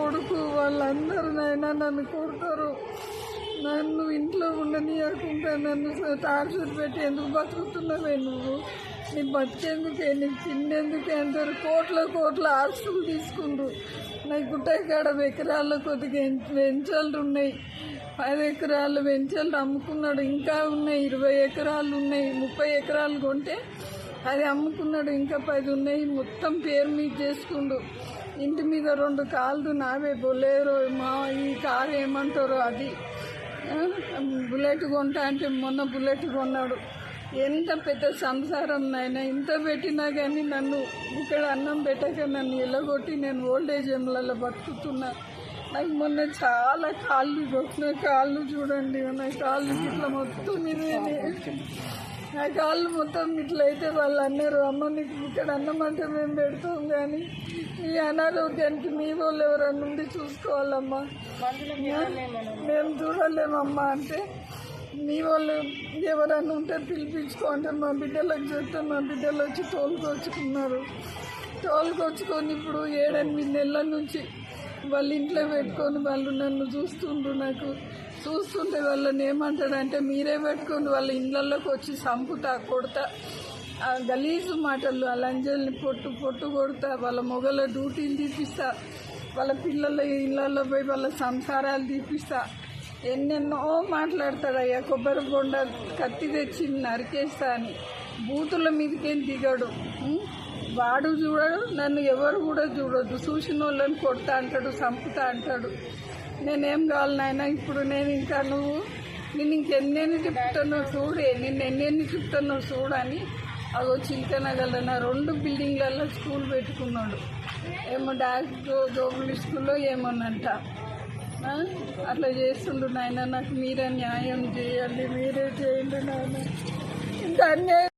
కొడుకు వాళ్ళందరూ నాయన నన్ను కొడతారు. నన్ను ఇంట్లో ఉండనీయకుండా నన్ను టార్చర్ పెట్టి ఎందుకు బతుకుతున్నావే నువ్వు? నీ బతికేందుకే? నీకు తినేందుకే అంటారు. కోట్ల కోట్ల ఆస్తులు తీసుకుండ్రు నాకు గుట్టకాడ ఎకరాల కొద్దిగా వెంచాలు ఉన్నాయి. పది ఎకరాలు వెంచాలు అమ్ముకున్నాడు. ఇంకా ఉన్నాయి ఇరవై ఎకరాలు ఉన్నాయి. ముప్పై ఎకరాలు కొంటే అది అమ్ముకున్నాడు. ఇంకా పది ఉన్నాయి. మొత్తం పేరు మీద చేసుకుండు. ఇంటి మీద రెండు కాళ్ళు నావే. బొలేరో మా ఈ కారు ఏమంటారో అది. బుల్లెట్ కొంటా అంటే మొన్న బుల్లెట్ కొన్నాడు. ఎంత పెద్ద సంసారం నాయన. ఇంత పెట్టినా కానీ నన్ను ఇక్కడ అన్నం పెట్టక నన్ను ఎల్లగొట్టి నేను ఓల్డేజ్ ఎంలలో బతుకుతున్నా. నాకు మొన్న చాలా కాళ్ళు కొట్టిన కాళ్ళు చూడండి. నా కాళ్ళు ఇట్లా మొత్తం మీద. నా కాళ్ళు మొత్తం ఇట్లయితే వాళ్ళు అన్నారు అమ్మ నీకు ఇక్కడ అన్నం అంటే మేము పెడతాం కానీ ఈ అనారోగ్యానికి మీ వాళ్ళు ఎవరన్నా ఉండి చూసుకోవాలమ్మా. మేము చూడలేమమ్మా అంటే మీ వాళ్ళు ఎవరన్నా ఉంటే పిలిపించుకో అంటే మా బిడ్డలకు చెప్తే మా బిడ్డలు వచ్చి తోలుకొచ్చుకున్నారు తోలుకొచ్చుకొని ఇప్పుడు ఏడెనిమిది నెలల నుంచి వాళ్ళు ఇంట్లో పెట్టుకొని వాళ్ళు నన్ను చూస్తుండ్రు నాకు. చూస్తుంటే వాళ్ళని ఏమంటాడంటే మీరే పెట్టుకొని వాళ్ళ ఇళ్ళల్లోకి వచ్చి సంపుతా కొడతా. ఆ గలీజు మాటలు ఆ లంజల్ని పొట్టు పొట్టు కొడతా వాళ్ళ మొగల డ్యూటీలు తీపిస్తా. వాళ్ళ పిల్లల ఇళ్ళల్లో పోయి వాళ్ళ సంసారాలు తీపిస్తా. ఎన్నెన్నో మాట్లాడతాడయ్యా కొబ్బరి బొండ కత్తి తెచ్చి నరికేస్తా అని. బూతుల మీదకేం దిగాడు. వాడు చూడడు నన్ను ఎవరు కూడా చూడొద్దు. చూసిన వాళ్ళని కొడతా అంటాడు చంపుతా అంటాడు. నేనేం కావాలి నాయన ఇప్పుడు నేను ఇంకా నువ్వు నేను ఇంకెన్నెన్ని చెప్తానో చూడే నిన్ను ఎన్నెన్ని చెప్తానో చూడని అగో చింతనగల నా రెండు బిల్డింగ్లలో స్కూల్ పెట్టుకున్నాడు. ఏమో డాక్టర్ జోబుల్ స్కూల్లో ఏమోనంట. అట్లా చేస్తుండు నాయన నాకు మీరే న్యాయం చేయండి మీరే చేయండి నాయన. ఇంకా అన్యాయం